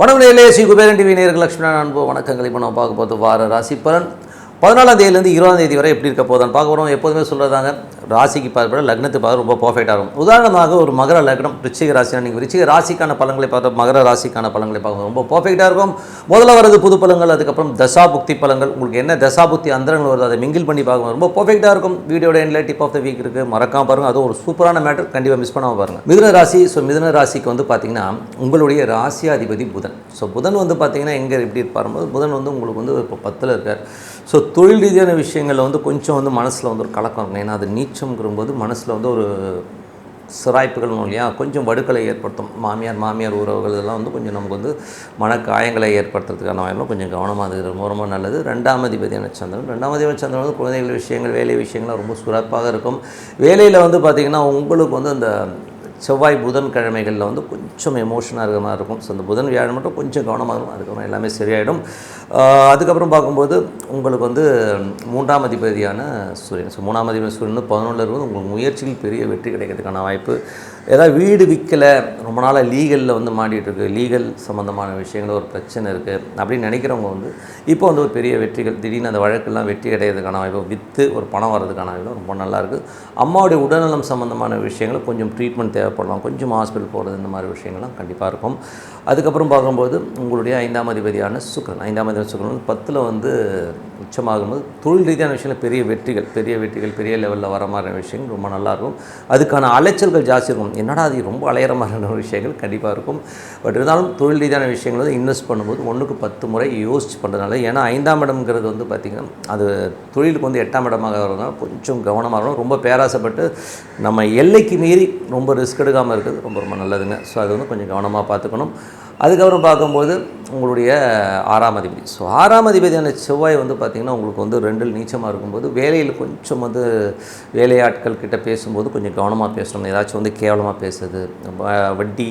வணக்கம் நேரிலே ஸ்ரீ குபேரன் டிவி நேர்கள் லட்சுமணன் அன்பு வணக்கங்கள். இப்போ நம்ம பார்க்க போகிறது வார ராசி பலன் பதினாலாம் தேதியிலேருந்து இருபதாம் தேதி வரை எப்படி இருக்க போதான்னு பார்க்க போகிறோம். எப்போதுமே சொல்கிறதாங்க ராசிக்கு பார்ப்பட லக்னத்துக்கு பார்த்து ரொம்ப பர்ஃபெக்டாக இருக்கும். உதாரணமாக ஒரு மகர லக்னம் ரிச்சிக ராசினா நீங்கள் ரிச்சிக ராசிக்கான பலன்களை பார்த்து மகர ராசிக்கான பலன்களை பார்க்க ரொம்ப பர்ஃபெக்டாக இருக்கும். முதல்ல வரது புது பலங்கள் அதுக்கப்புறம் தசா புக்தி பலங்கள் உங்களுக்கு என்ன தசா புக்தி அந்தரங்கள் வருது அதை மிங்கிள் பண்ணி பார்க்க ரொம்ப பர்ஃபெக்டாக இருக்கும். வீடியோட எண்ணில் டிப் ஆஃப் த வீக் இருக்குது மறக்காம பாருங்கள் அதுவும் ஒரு சூப்பரான மேட்டர் கண்டிப்பாக மிஸ் பண்ணாமல் பாருங்கள் மிதுன ராசி ஸோ மிதுன ராசிக்கு வந்து பார்த்தீங்கன்னா உங்களுடைய ராசியாதிபதி புதன். ஸோ புதன் வந்து பார்த்தீங்கன்னா எங்கே எப்படி இருப்பார் புதன் வந்து உங்களுக்கு வந்து இப்போ பத்தில் இருக்கார். ஸோ தொழில் ரீதியான விஷயங்களில் வந்து கொஞ்சம் வந்து மனசில் வந்து ஒரு கலக்கம் இருக்கும். ஏன்னா அது நீச்சம்ங்கிறபோது மனசில் வந்து ஒரு சிராய்ப்புகள் இல்லையா கொஞ்சம் வடுக்களை ஏற்படுத்தும். மாமியார் மாமியார் உறவுகள் இதெல்லாம் வந்து கொஞ்சம் நமக்கு வந்து மனக்காயங்களை ஏற்படுத்துறதுக்கான வாயிலும் கொஞ்சம் கவனமாக இருக்கிறது ரொம்ப ரொம்ப நல்லது. ரெண்டாம் அதிபதியான சந்திரன். ரெண்டாம் அதிபதி சந்திரன் வந்து குழந்தைகள் விஷயங்கள் வேலை விஷயங்கள்லாம் ரொம்ப சிறப்பாக இருக்கும். வேலையில் வந்து பார்த்திங்கன்னா உங்களுக்கு வந்து அந்த செவ்வாய் புதன் கிழமைகளில் வந்து கொஞ்சம் எமோஷனாக இருக்கிற மாதிரி இருக்கும். ஸோ அந்த புதன் வியாழன் மட்டும் கொஞ்சம் கவனமாக இருக்கும். அதுக்கப்புறம் எல்லாமே சரியாயிடும். அதுக்கப்புறம் பார்க்கும்போது உங்களுக்கு வந்து மூன்றாம் அதிபதியான சூரியன். ஸோ மூணாம் அதிபதி சூரியன் பதினொன்றில் இருக்கும்போது உங்களுக்கு முயற்சியில் பெரிய வெற்றி கிடைக்கிறதுக்கான வாய்ப்பு. ஏதாவது வீடு விற்கலை ரொம்ப நாளாக லீகலில் வந்து மாட்டிகிட்டு இருக்குது லீகல் சம்மந்தமான விஷயங்கள் ஒரு பிரச்சனை இருக்குது அப்படின்னு நினைக்கிறவங்க வந்து இப்போ வந்து ஒரு பெரிய வெற்றிகள் திடீர்னு அந்த வழக்கெல்லாம் வெற்றி அடையிறதுக்கான வாய்ப்பு விற்று ஒரு பணம் வர்றதுக்கான வாய்ப்பு ரொம்ப நல்லாயிருக்கு அம்மாவுடைய உடல்நலம் சம்மந்தமான விஷயங்கள் கொஞ்சம் ட்ரீட்மெண்ட் தேவை. ஏற்படலாம். கொஞ்சம் ஹாஸ்பிட்டல் போகிறது இந்த மாதிரி விஷயங்கள்லாம் கண்டிப்பாக இருக்கும். அதுக்கப்புறம் பார்க்கும்போது உங்களுடைய ஐந்தாம் அதிபதியான சுக்கரன். ஐந்தாம் அதிபதி சுக்கரன் வந்து பத்தில் வந்து உச்சமாகும்போது தொழில் ரீதியான விஷயங்கள் பெரிய வெற்றிகள் பெரிய வெற்றிகள் பெரிய லெவலில் வர மாதிரி விஷயங்கள் ரொம்ப நல்லாயிருக்கும் அதுக்கான அலைச்சல்கள் ஜாஸ்தி இருக்கும். என்னடா அது ரொம்ப அலையிற மாதிரியான விஷயங்கள் கண்டிப்பாக இருக்கும். பட் இருந்தாலும் தொழில் ரீதியான விஷயங்கள் வந்து இன்வெஸ்ட் பண்ணும்போது ஒன்றுக்கு பத்து முறை யோசிச்சு பண்ணுறதுனால ஏன்னா ஐந்தாம் இடம்ங்கிறது வந்து பார்த்திங்கன்னா அது தொழிலுக்கு வந்து எட்டாம் இடமாக வரதுனால கொஞ்சம் கவனமாக இருக்கணும். ரொம்ப பேராசைப்பட்டு நம்ம எல்லைக்கு மீறி ரொம்ப ரிஸ்க் எடுக்காமல் இருக்கிறது ரொம்ப ரொம்ப நல்லதுங்க. ஸோ அது வந்து கொஞ்சம் கவனமாக பார்த்துக்கணும். அதுக்கப்புறம் பார்க்கும்போது உங்களுடைய ஆறாம் அதிபதி. ஸோ ஆறாம் அதிபதியான செவ்வாய் வந்து பார்த்திங்கன்னா உங்களுக்கு வந்து ரெண்டில் நீச்சமாக இருக்கும்போது வேலையில் கொஞ்சம் வந்து வேலையாட்கள் கிட்ட பேசும்போது கொஞ்சம் கவனமாக பேசணும். ஏதாச்சும் வந்து கேவலமாக பேசுறது வட்டி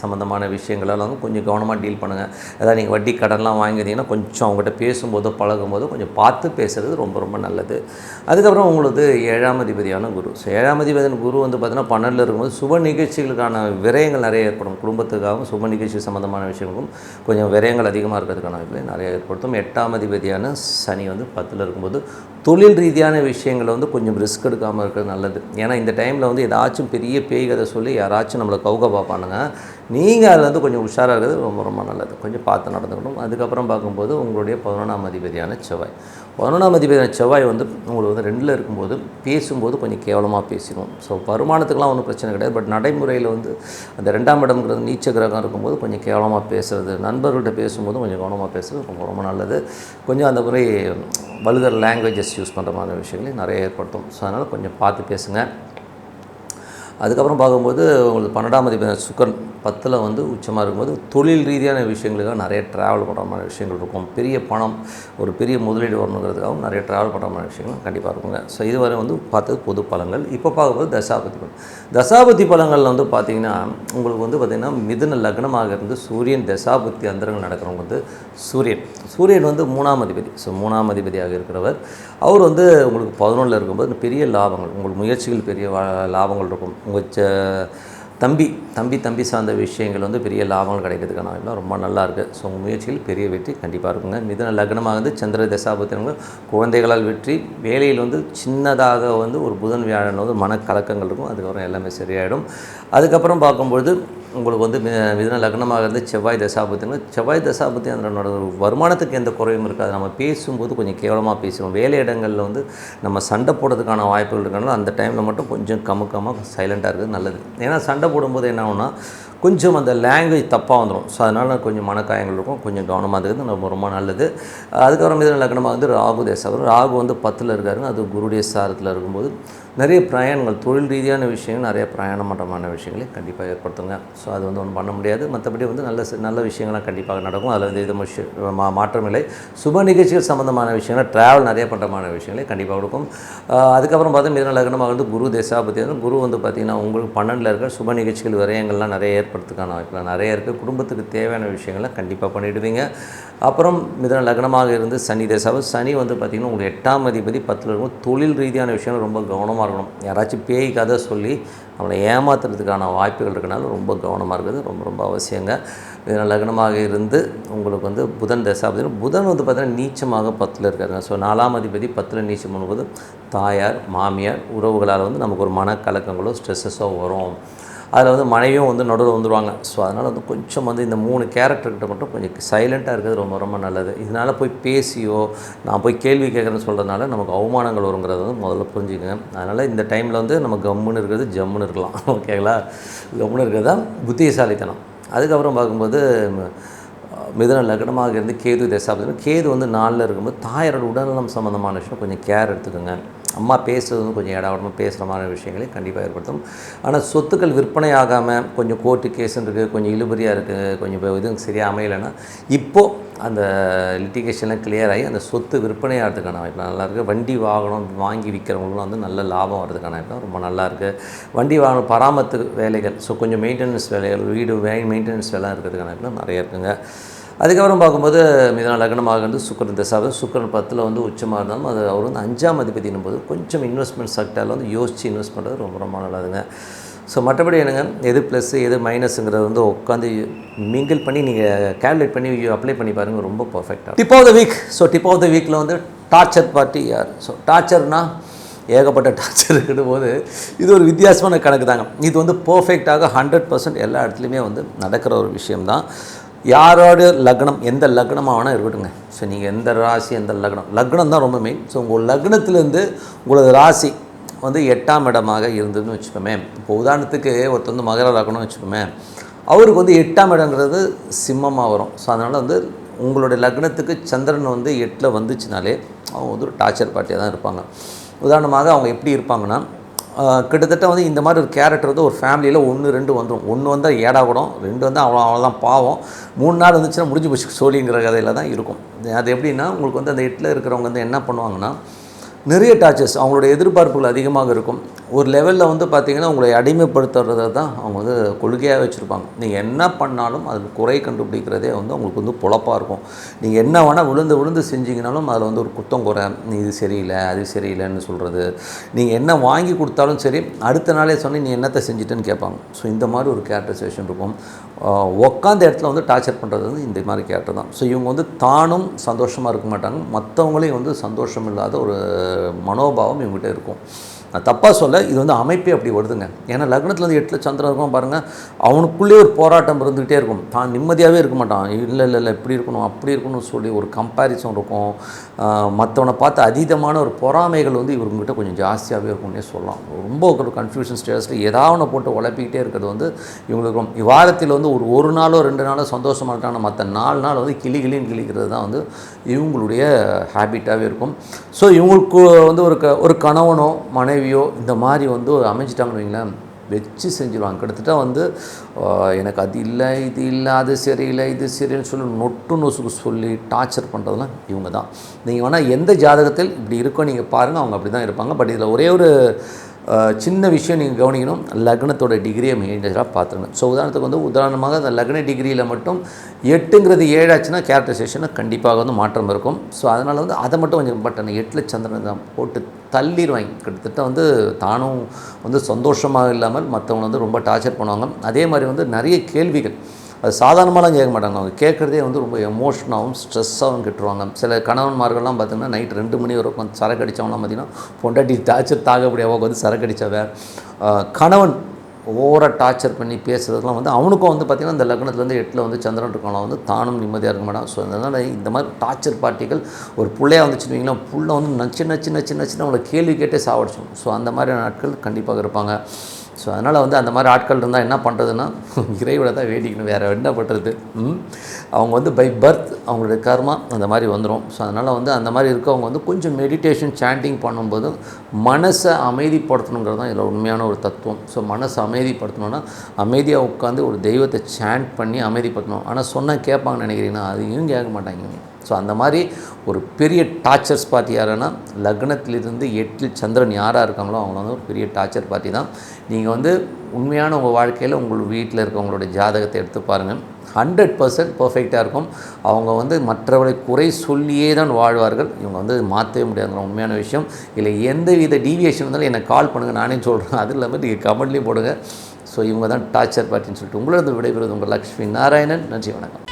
சம்மந்தமான விஷயங்களெல்லாம் வந்து கொஞ்சம் கவனமாக டீல் பண்ணுங்கள் அதாவது நீங்கள் வட்டி கடன்லாம் வாங்கியிருந்தீங்கன்னா கொஞ்சம் அவங்ககிட்ட பேசும்போதோ பழகும்போதோ கொஞ்சம் பார்த்து பேசுகிறது ரொம்ப ரொம்ப நல்லது. அதுக்கப்புறம் உங்களுக்கு ஏழாம் அதிபதியான குரு. ஸோ ஏழாம் அதிபதியான குரு வந்து பார்த்திங்கன்னா பன்னெண்டில் இருக்கும்போது சுப நிகழ்ச்சிகளுக்கான விரயங்கள் நிறைய ஏற்படும். குடும்பத்துக்காகவும் சுப நிகழ்ச்சி சம்மந்தமான விஷயங்களுக்கும் கொஞ்சம் விரயங்கள் அதிகமாக இருக்கிறதுக்கான நிறைய ஏற்படுத்தும். எட்டாம் அதிபதியான சனி வந்து பத்தில் இருக்கும்போது தொழில் ரீதியான விஷயங்களை வந்து கொஞ்சம் ரிஸ்க் எடுக்காமல் இருக்கிறது நல்லது. ஏன்னா இந்த டைமில் வந்து ஏதாச்சும் பெரிய பேய் கதை சொல்லி யாராச்சும் நம்மளை கவுக பார்ப்பானுங்க. நீங்கள் அதில் வந்து கொஞ்சம் உஷாராக இருக்கிறது ரொம்ப ரொம்ப நல்லது. கொஞ்சம் பார்த்து நடந்துக்கணும். அதுக்கப்புறம் பார்க்கும்போது உங்களுடைய பதினொன்றாம் அதிபதியான செவ்வாய். பதினொன்றாம் அதிபதியான செவ்வாய் வந்து உங்களுக்கு வந்து ரெண்டில் இருக்கும்போது பேசும்போது கொஞ்சம் கேவலமாக பேசிடும் ஸோ வருமானத்துக்கெலாம் ஒன்றும் பிரச்சனை கிடையாது. பட் நடைமுறையில் வந்து அந்த ரெண்டாம் இடம்ங்கிறது நீச்ச கிரகம் இருக்கும்போது கொஞ்சம் கேவலமாக பேசுறது நண்பர்கள்ட்ட பேசும்போது கொஞ்சம் கவனமாக பேசுகிறது ரொம்ப ரொம்ப நல்லது. கொஞ்சம் அந்த முறை வல்கர் லாங்குவேஜஸ் யூஸ் பண்ணுற மாதிரி விஷயங்களையும் நிறைய ஏற்படுத்தும். ஸோ அதனால் கொஞ்சம் பார்த்து பேசுங்க. அதுக்கப்புறம் பார்க்கும்போது உங்களுக்கு பன்னெண்டாம் அதிபதி சுக்கரன் பத்தில் வந்து உச்சமாக இருக்கும்போது தொழில் ரீதியான விஷயங்களுக்காக நிறைய ட்ராவல் பண்ணுற மாதிரி விஷயங்கள் இருக்கும். பெரிய பணம் ஒரு பெரிய முதலீடு வரணுங்கிறதுக்காகவும் நிறைய ட்ராவல் பண்ணுற மாதிரி விஷயங்கள் கண்டிப்பாக இருக்குங்க. ஸோ இதுவரை வந்து பார்த்தது பொது பலங்கள் இப்போ பார்க்கும்போது தசாபதி பலன். தசாபதி பலங்களில் வந்து பார்த்திங்கன்னா உங்களுக்கு வந்து பார்த்திங்கன்னா மிதுன லக்னமாக இருந்து சூரியன் தசாபதி அந்தரங்கள் நடக்கிறவங்க வந்து சூரியன். சூரியன் வந்து மூணாம் அதிபதி. ஸோ மூணாம் அதிபதியாக இருக்கிறவர். அவர் வந்து உங்களுக்கு பதினொன்றில் இருக்கும்போது பெரிய லாபங்கள் உங்கள் முயற்சிகள் பெரிய லாபங்கள் இருக்கும். உங்கள் ச- தம்பி தம்பி தம்பி சார்ந்த விஷயங்கள் வந்து பெரிய லாபங்கள் கிடைக்கிறதுக்கான வாய்ப்புலாம் ரொம்ப நல்லா இருக்குது ஸோ உங்கள் முயற்சியில் பெரிய வெற்றி கண்டிப்பாக இருக்குங்க. மிதன லக்னமாக வந்து சந்திர தசாபத்தினங்கள் குழந்தைகளால் வெற்றி வேலையில் வந்து சின்னதாக வந்து ஒரு புதன் வியாழன் வந்து மனக்கலக்கங்கள் இருக்கும். அதுக்கப்புறம் எல்லாமே சரியாயிடும். அதுக்கப்புறம் பார்க்கும்பொழுது உங்களுக்கு வந்து மிதன லக்னமாக இருந்து செவ்வாய் தசாபத்தினா செவ்வாய் தசாபத்தி அதனோட வருமானத்துக்கு எந்த குறையும் இருக்காது. நம்ம பேசும்போது கொஞ்சம் கேவலமாக பேசுவோம். வேலை இடங்களில் வந்து நம்ம சண்டை போடுறதுக்கான வாய்ப்புகள் இருக்கனால அந்த டைமில் மட்டும் கொஞ்சம் கமுக்கமாக சைலண்ட்டாக இருக்குது நல்லது. ஏன்னா சண்டை போடும்போது என்ன ஆகுனா கொஞ்சம் அந்த லாங்குவேஜ் தப்பாக வந்துடும் ஸோ அதனால் கொஞ்சம் மனக்காயங்கள் இருக்கும். கொஞ்சம் கவனமாக இருக்கிறது ரொம்ப ரொம்ப நல்லது. அதுக்கப்புறம் மிதன லக்னமாக வந்து ராகு தேசம் வரும் ராகு வந்து பத்தில் இருக்காருங்க. அது குருடைய சாரத்தில் இருக்கும்போது நிறைய பிரயாணங்கள் தொழில் ரீதியான விஷயங்கள் நிறைய பிரயாணம் பண்ணுறமான விஷயங்களை கண்டிப்பாக ஏற்படுத்துங்க. ஸோ அது வந்து ஒன்றும் பண்ண முடியாது. மற்றபடி வந்து நல்ல நல்ல விஷயங்கள்லாம் கண்டிப்பாக நடக்கும். அதில் வந்து இது மா மாற்றமில்லை. சுப நிகழ்ச்சிகள் சம்மந்தமான விஷயங்கள் ட்ராவல் நிறைய பண்ணுறமான விஷயங்களை கண்டிப்பாக கொடுக்கும். அதுக்கப்புறம் பார்த்தா மிதன லக்னமாக வந்து குரு தேசாபதி. வந்து குரு வந்து பார்த்திங்கன்னா உங்களுக்கு பன்னெண்டில் இருக்க சுப நிகழ்ச்சிகள் விரயங்கள்லாம் நிறைய ஏற்படும் ஏற்படுறதுக்கான வாய்ப்புகள் நிறைய இருக்குது. குடும்பத்துக்கு தேவையான விஷயங்களை கண்டிப்பாக பண்ணிவிடுவீங்க அப்புறம் மிதன லக்னமாக இருந்து சனி தேசாவை சனி வந்து பார்த்திங்கன்னா உங்களுக்கு எட்டாம் அதிபதி பத்தில் இருக்கும். தொழில் ரீதியான விஷயங்கள் ரொம்ப கவனமாக இருக்கணும். யாராச்சும் பேய் கதை சொல்லி அவனை ஏமாத்துறதுக்கான வாய்ப்புகள் இருக்கனால ரொம்ப கவனமாக இருக்கிறது ரொம்ப ரொம்ப அவசியங்க. மிதன லக்னமாக இருந்து உங்களுக்கு வந்து புதன் தசா புதன் வந்து பார்த்திங்கன்னா நீச்சமாக பத்தில் இருக்காருங்க. ஸோ நாலாம் அதிபதி பத்தில் நீச்சம் பண்ணும்போது தாயார் மாமியார் உறவுகளால் வந்து நமக்கு ஒரு மனக்கலக்கங்களோ ஸ்ட்ரெஸ்ஸஸோ வரும். அதில் வந்து மனைவியும் வந்து நடுவில் வந்துடுவாங்க ஸோ அதனால் வந்து கொஞ்சம் வந்து இந்த மூணு கேரக்டர்கிட்ட மட்டும் கொஞ்சம் சைலண்ட்டாக இருக்கிறது ரொம்ப ரொம்ப நல்லது. இதனால் போய் பேசியோ நான் போய் கேள்வி கேட்குறேன்னு சொல்கிறதுனால நமக்கு அவமானங்கள் வருங்கிறத வந்து முதல்ல புரிஞ்சுக்கங்க. அதனால் இந்த டைமில் வந்து நம்ம கம்முன்னு இருக்கிறது ஜம்முன்னு இருக்கலாம். ஓகேங்களா கம்முன்னு இருக்கிறது தான் புத்திசாலித்தனம். அதுக்கப்புறம் பார்க்கும்போது மிதன லக்னமாக இருந்து கேது தசாப்தம் கேது வந்து நாளில் இருக்கும்போது தாயாரோட உடல்நலம் சம்மந்தமான விஷயம் கொஞ்சம் கேர் எடுத்துக்கோங்க. அம்மா பேசுறது கொஞ்சம் இடாவிடமாக பேசுகிற மாதிரி விஷயங்களை கண்டிப்பாக ஏற்படுத்தும். ஆனால் சொத்துக்கள் விற்பனை ஆகாமல் கொஞ்சம் கோர்ட்டு கேஸுன்னு இருக்குது கொஞ்சம் இழுபறியாக இருக்குது கொஞ்சம் இப்போ எதுவும் சரியாக அமையலைன்னா இப்போது அந்த லிட்டிகேஷன்லாம் கிளியர் ஆகி அந்த சொத்து விற்பனை ஆகிறதுக்கான வாய்ப்பு நல்லா இருக்குது வண்டி வாகனம் வாங்கி விற்கிறவங்களும் வந்து நல்ல லாபம் வரதுக்கான வாய்ப்பு ரொம்ப நல்லா இருக்குது வண்டி வாகனம் பராமரித்து வேலைகள் ஸோ கொஞ்சம் மெயின்டெனன்ஸ் வேலைகள் வீடு வே மெயின்டெனன்ஸ் வேலை இருக்கிறதுக்கான வாய்ப்பு நிறைய இருக்குங்க. அதுக்கப்புறம் பார்க்கும்போது மிதன லக்னமாக வந்து சுக்கரன் தசாவது சுக்கரன் பத்தில் வந்து உச்சமாக இருந்தாலும் அது அவர் வந்து அஞ்சாம் அதிபதினும் போது கொஞ்சம் இன்வெஸ்ட்மெண்ட் செக்டரில் வந்து யோசித்து இன்வெஸ்ட் பண்ணுறது ரொம்ப ரொம்ப நல்லதுங்க. ஸோ மற்றபடி என்னங்க? எது ப்ளஸ்ஸு எது மைனஸுங்கிறது வந்து உட்காந்து மிங்கிள் பண்ணி நீங்கள் கேல்குலேட் பண்ணி அப்ளை பண்ணி பாருங்கள் ரொம்ப பர்ஃபெக்டாக tip of the week so tip of the வீக்கில் வந்து டார்ச்சர் பார்ட்டி யார்? ஸோ டார்ச்சர்னால் ஏகப்பட்ட டார்ச்சர் இருக்கிற போது இது ஒரு வித்தியாசமான கணக்கு தாங்க. இது வந்து பர்ஃபெக்டாக ஹண்ட்ரட் பர்சன்ட் எல்லா இடத்துலையுமே வந்து நடக்கிற ஒரு விஷயம்தான். யாரோட லக்னம் எந்த லக்னமாக வேணால் இருக்கட்டுங்க ஸோ நீங்கள் எந்த ராசி எந்த லக்னம். லக்னம் தான் ரொம்ப மெயின் ஸோ உங்கள் லக்னத்துலேருந்து உங்களது ராசி வந்து எட்டாம் இடமாக இருந்ததுன்னு வச்சுக்கோமே. இப்போ உதாரணத்துக்கு ஒருத்தர் வந்து மகர லக்னம்னு வச்சுக்கோமே. அவருக்கு வந்து எட்டாம் இடங்கிறது சிம்மமாக வரும். ஸோ அதனால் வந்து உங்களுடைய லக்னத்துக்கு சந்திரன் வந்து எட்டில் வந்துச்சுனாலே அவங்க வந்து ஒரு டார்ச்சர் பார்ட்டியாக தான் இருப்பாங்க. உதாரணமாக அவங்க எப்படி இருப்பாங்கன்னா கிட்டத்தட்ட வந்து இந்த மாதிரி ஒரு கேரக்டர் வந்து ஒரு ஃபேமிலியில் ஒன்று ரெண்டு வந்துடும் ஒன்று வந்தால் ஏடா கூடும் ரெண்டு வந்தால் அவ்வளோ அவ்வளோதான் பாவம். மூணு நாள் வந்துச்சுன்னா முடிஞ்சு போச்சு சோழிங்கிற கதையில் தான் இருக்கும். அது எப்படின்னா உங்களுக்கு வந்து அந்த இட்டில் இருக்கிறவங்க வந்து என்ன பண்ணுவாங்கன்னா நிறைய டாச்சஸ் அவங்களோட எதிர்பார்ப்புகள் அதிகமாக இருக்கும். ஒரு லெவலில் வந்து பார்த்திங்கன்னா உங்களை அடிமைப்படுத்துறதை தான் அவங்க வந்து கொள்கையாக வச்சுருப்பாங்க. நீங்கள் என்ன பண்ணாலும் அது குறை கண்டுபிடிக்கிறதே வந்து உங்களுக்கு வந்து பொழப்பாக இருக்கும். நீங்கள் என்ன வேணால் விழுந்து விழுந்து செஞ்சீங்கனாலும் அதில் வந்து ஒரு குத்தம் குறை நீ இது சரியில்லை அது சரியில்லைன்னு சொல்கிறது நீங்கள் என்ன வாங்கி கொடுத்தாலும் சரி அடுத்த நாளே சொன்னி நீ என்னத்தை செஞ்சிட்டேன்னு கேட்பாங்க. ஸோ இந்த மாதிரி ஒரு கேரக்டரைசேஷன் இருக்கும். உக்காந்த இடத்துல வந்து டார்ச்சர் பண்ணுறது வந்து இந்த மாதிரி கேரக்டர் தான். ஸோ இவங்க வந்து தானும் சந்தோஷமாக இருக்க மாட்டாங்க. மற்றவங்களையும் வந்து சந்தோஷம் இல்லாத ஒரு மனோபாவம் இவங்ககிட்ட இருக்கும். நான் தப்பாக சொல்ல இது வந்து அமைப்பே அப்படி வருதுங்க. ஏன்னா லக்னத்தில் வந்து எட்டில் சந்திரன் இருக்கும் பாருங்கள் அவனுக்குள்ளே ஒரு போராட்டம் இருந்துக்கிட்டே இருக்கும். தான் நிம்மதியாகவே இருக்க மாட்டான். இல்லை இல்லை இல்லை இப்படி இருக்கணும் அப்படி இருக்கணும்னு சொல்லி ஒரு கம்பேரிசன் இருக்கும். மற்றவனை பார்த்து அதீதமான ஒரு பொறாமைகள் வந்து இவங்ககிட்ட கொஞ்சம் ஜாஸ்தியாகவே இருக்கும்னே சொல்லலாம். ரொம்ப ஒரு கன்ஃபியூஷன் ஸ்டேட்டஸில் ஏதாவது போட்டு உழப்பிக்கிட்டே இருக்கிறது வந்து இவங்களுக்கு வாரத்தில் வந்து ஒரு ஒரு நாளோ ரெண்டு நாளோ சந்தோஷமாக இருக்காங்க. மற்ற நாலு நாள் வந்து கிளி கிளின்னு கிளிக்கிறது தான் வந்து இவங்களுடைய ஹேபிட்டாகவே இருக்கும். ஸோ இவங்களுக்கு வந்து ஒரு க ஒரு கணவனோ மனைவி மனைவியோ இந்த மாதிரி வந்து அமைஞ்சிட்டாங்கன்னு வைங்களேன் வச்சு செஞ்சுருவாங்க. கிட்டத்தட்ட வந்து எனக்கு அது இல்லை இது இல்லை அது சரியில்லை இது சரியில்லைன்னு சொல்லி நொட்டு நொசுக்கு சொல்லி டார்ச்சர் பண்ணுறதுலாம் இவங்க தான். நீங்கள் வேணால் எந்த ஜாதகத்தில் இப்படி இருக்கோ நீங்கள் பாருங்கள் அவங்க அப்படி தான் இருப்பாங்க. பட் இதில் ஒரே ஒரு சின்ன விஷயம் நீங்கள் கவனிக்கணும். லக்னத்தோட டிகிரியை மெயின்டெனாக பார்த்துருங்க ஸோ உதாரணத்துக்கு வந்து உதாரணமாக அந்த லக்ன டிகிரியில் மட்டும் எட்டுங்கிறது ஏழாச்சுன்னா கேரக்டரைசேஷனை கண்டிப்பாக வந்து மாற்றம் இருக்கும். ஸோ அதனால் வந்து அதை மட்டும் கொஞ்சம் பட் அந்த எட்டில் சந்திரன் தான் போட்டு தள்ளிடுவாங்க. கிட்டத்தட்ட வந்து தானும் வந்து சந்தோஷமாக இல்லாமல் மற்றவங்க வந்து ரொம்ப டார்ச்சர் பண்ணுவாங்க. அதே மாதிரி வந்து நிறைய கேள்விகள். அது சாதாரணமாலாம் கேட்க மாட்டாங்க. அவங்க கேட்குறதே வந்து ரொம்ப எமோஷனாகவும் ஸ்ட்ரெஸ்ஸாகவும் கெட்டுருவாங்க. சில கணவன்மார்கள்லாம் பார்த்திங்கன்னா நைட் ரெண்டு மணி வரைக்கும் வந்து சரக்கு அடித்தவங்களாம் பார்த்திங்கன்னா பொண்டாட்டி டார்ச்சர் தாகப்படியாக முடியாம வந்து சரக்கு அடித்தவ கணவன் ஓவராக டார்ச்சர் பண்ணி பேசுகிறதுலாம் வந்து அவனுக்கும் வந்து பார்த்திங்கன்னா இந்த லக்னத்துலேருந்து எட்டில் வந்து சந்திரன் இருக்கலாம் வந்து தானும் நிம்மதியாக இருக்க மாட்டான். ஸோ அதனால் இந்த மாதிரி டார்ச்சர் பார்ட்டிகள் ஒரு பிள்ளையாக வந்துச்சுன்னு வைங்களேன் புள்ள வந்து நச்சு நச்சு நச்சு நச்சுன்னு அவங்கள கேள்வி கேட்டே சாவடிச்சோம் ஸோ அந்த மாதிரியான நாட்கள் கண்டிப்பாக இருப்பாங்க. ஸோ அதனால் வந்து அந்த மாதிரி ஆட்கள் இருந்தால் என்ன பண்ணுறதுன்னா இறைவிட தான் வேண்டிக்கணும். வேறு என்ன பண்ணுறது ம்? அவங்க வந்து பை பர்த் அவங்களுடைய கர்மா அந்த மாதிரி வந்துடும் ஸோ அதனால் வந்து அந்த மாதிரி இருக்கவங்க வந்து கொஞ்சம் மெடிடேஷன் சாண்டிங் பண்ணும்போது மனசை அமைதிப்படுத்தணுங்கிறது தான் இதில் உண்மையான ஒரு தத்துவம். ஸோ மனசை அமைதிப்படுத்தணும்னா அமைதியாக உட்காந்து ஒரு தெய்வத்தை சாண்ட் பண்ணி அமைதிப்படுத்தணும். ஆனால் சொன்னால் கேட்பாங்கன்னு நினைக்கிறீங்கன்னா அதையும் கேட்க மாட்டாங்க ஸோ அந்த மாதிரி ஒரு பெரிய டார்ச்சர்ஸ் பார்ட்டி யாருன்னா லக்னத்திலிருந்து எட்டில் சந்திரன் யாராக இருக்காங்களோ அவங்க வந்து ஒரு பெரிய டார்ச்சர் பார்ட்டி தான் நீங்கள் வந்து உண்மையான உங்கள் வாழ்க்கையில் உங்கள் வீட்டில் இருக்கவங்களோட ஜாதகத்தை எடுத்து பாருங்கள் ஹண்ட்ரட் பர்சன்ட் பர்ஃபெக்டாக இருக்கும். அவங்க வந்து மற்றவர்களை குறை சொல்லியே தான் வாழ்வார்கள். இவங்க வந்து மாற்றவே முடியாதுங்கிற உண்மையான விஷயம். இல்லை எந்த வித டீவியேஷன் இருந்தாலும் என்னை கால் பண்ணுங்கள் நானே சொல்கிறேன் அது இல்லாமல் நீங்கள் கமெண்ட்லேயும் போடுங்க. ஸோ இவங்க தான் டார்ச்சர் பார்ட்டின்னு சொல்லிட்டு உங்களது விடைபெறுவது உங்கள் லக்ஷ்மி நாராயணன். நன்றி வணக்கம்.